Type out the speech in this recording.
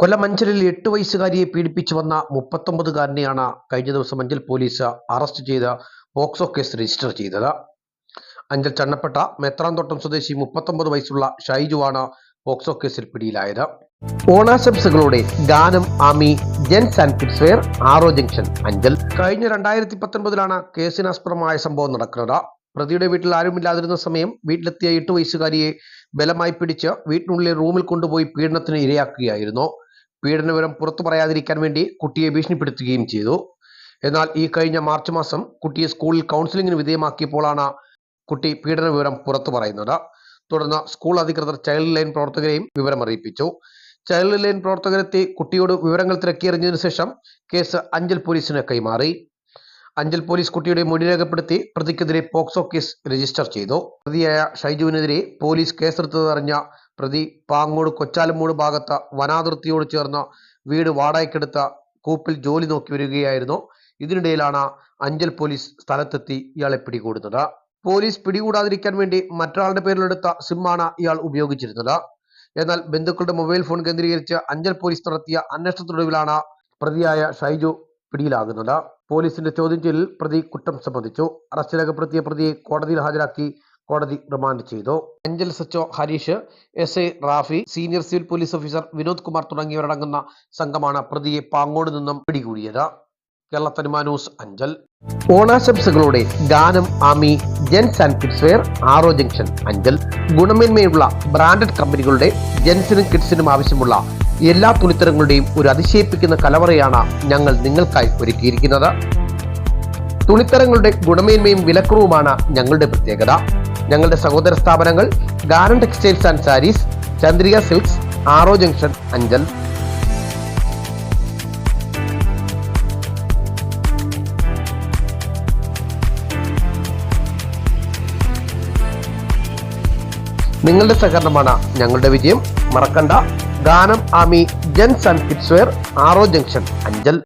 കൊല്ലം അഞ്ചലിൽ എട്ട് വയസ്സുകാരിയെ പീഡിപ്പിച്ചു വന്ന മുപ്പത്തൊമ്പതുകാരനെയാണ് കഴിഞ്ഞ ദിവസം അഞ്ചൽ പോലീസ് അറസ്റ്റ് ചെയ്ത് പോക്സോ കേസ് രജിസ്റ്റർ ചെയ്തത്. അഞ്ചൽ ചണ്ണപ്പെട്ട മെത്രാന്തോട്ടം സ്വദേശി മുപ്പത്തൊമ്പത് വയസ്സുള്ള ഷൈജുവാണ് പോക്സോ കേസിൽ പിടിയിലായത്. ഓണാശംസകളോടെ ഗാനം Ami gents and kids wear RO junction Anchal. കഴിഞ്ഞ രണ്ടായിരത്തി പത്തൊൻപതിലാണ് കേസിനാസ്പദമായ സംഭവം നടക്കുന്നത്. പ്രതിയുടെ വീട്ടിൽ ആരുമില്ലാതിരുന്ന സമയം വീട്ടിലെത്തിയ എട്ട് വയസ്സുകാരിയെ ബലമായി പിടിച്ച് വീട്ടിനുള്ളിലെ റൂമിൽ കൊണ്ടുപോയി പീഡനത്തിന് ഇരയാക്കുകയായിരുന്നു. പീഡന വിവരം പുറത്തു പറയാതിരിക്കാൻ വേണ്ടി കുട്ടിയെ ഭീഷണിപ്പെടുത്തുകയും ചെയ്തു. എന്നാൽ ഈ കഴിഞ്ഞ മാർച്ച് മാസം കുട്ടിയെ സ്കൂളിൽ കൗൺസിലിംഗിന് വിധേയമാക്കിയപ്പോഴാണ് കുട്ടി പീഡന വിവരം പുറത്തു പറയുന്നത്. തുടർന്ന് സ്കൂൾ അധികൃതർ ചൈൽഡ് ലൈൻ പ്രവർത്തകരെയും വിവരം അറിയിപ്പിച്ചു. ചൈൽഡ് ലൈൻ പ്രവർത്തകരെത്തി കുട്ടിയോട് വിവരങ്ങൾ തിരക്കിയറിഞ്ഞതിന് ശേഷം കേസ് അഞ്ചൽ പോലീസിന് കൈമാറി. അഞ്ചൽ പോലീസ് കുട്ടിയുടെ മൊഴി രേഖപ്പെടുത്തി പ്രതിക്കെതിരെ പോക്സോ കേസ് രജിസ്റ്റർ ചെയ്തു. പ്രതിയായ ഷൈജുവിനെതിരെ പോലീസ് കേസെടുത്തതറിഞ്ഞ പ്രതി പാങ്ങോട് കൊച്ചാലമ്മൂട് ഭാഗത്ത് വനാതിർത്തിയോട് ചേർന്ന വീട് വാടകയ്ക്കെടുത്ത കൂപ്പിൽ ജോലി നോക്കി വരികയായിരുന്നു. ഇതിനിടയിലാണ് അഞ്ചൽ പോലീസ് സ്ഥലത്തെത്തി ഇയാളെ പിടികൂടുന്നത്. പോലീസ് പിടികൂടാതിരിക്കാൻ വേണ്ടി മറ്റൊരാളുടെ പേരിലെടുത്ത സിമ്മാണ് ഇയാൾ ഉപയോഗിച്ചിരുന്നത്. എന്നാൽ ബന്ധുക്കളുടെ മൊബൈൽ ഫോൺ കേന്ദ്രീകരിച്ച് അഞ്ചൽ പോലീസ് നടത്തിയ അന്വേഷണത്തിനൊടുവിലാണ് പ്രതിയായ ഷൈജു പിടിയിലാകുന്നത്. പോലീസിന്റെ ചോദ്യം ചെയ്യലിൽ പ്രതി കുറ്റം സമ്മതിച്ചു അറസ്റ്റ് രേഖപ്പെടുത്തിയ പ്രതിയെ കോടതിയിൽ ഹാജരാക്കി കോടതി റിമാൻഡ് ചെയ്തു. Anchal സച്ചോ Harish S I Rafi senior civil police officer Vinod Kumar തുടങ്ങിയവരടങ്ങുന്ന സംഘമാണ് പ്രതിയെ പാങ്ങോട് നിന്നും പിടികൂടിയത്. കേരള തനിമ ന്യൂസ് അഞ്ചൽ. ഓണാശംസകളോടെ ഗാനം Ami gents and kids wear RO junction Anchal. ഗുണമേന്മയുള്ള ബ്രാൻഡഡ് കമ്പനികളുടെ ജെൻസിനും കിഡ്സിനും ആവശ്യമുള്ള എല്ലാ തുണിത്തരങ്ങളുടെയും ഒരു അതിശയിപ്പിക്കുന്ന കലവറയാണ് ഞങ്ങൾ നിങ്ങൾക്കായി ഒരുക്കിയിരിക്കുന്നത്. തുണിത്തരങ്ങളുടെ ഗുണമേന്മയും വിലക്കുറവുമാണ് ഞങ്ങളുടെ പ്രത്യേകത. ഞങ്ങളുടെ സഹോദര സ്ഥാപനങ്ങൾ ഗാരൻ textiles and saris Chandrika silks RO junction Anchal. നിങ്ങളുടെ സഹകരണമാണ് ഞങ്ങളുടെ വിജയം. മറക്കണ്ട. ഗാനം ആമി ജെൻസ് ആൻഡ് കിറ്റ്സ്വെയർ ആറോ ജംഗ്ഷൻ അഞ്ചൽ.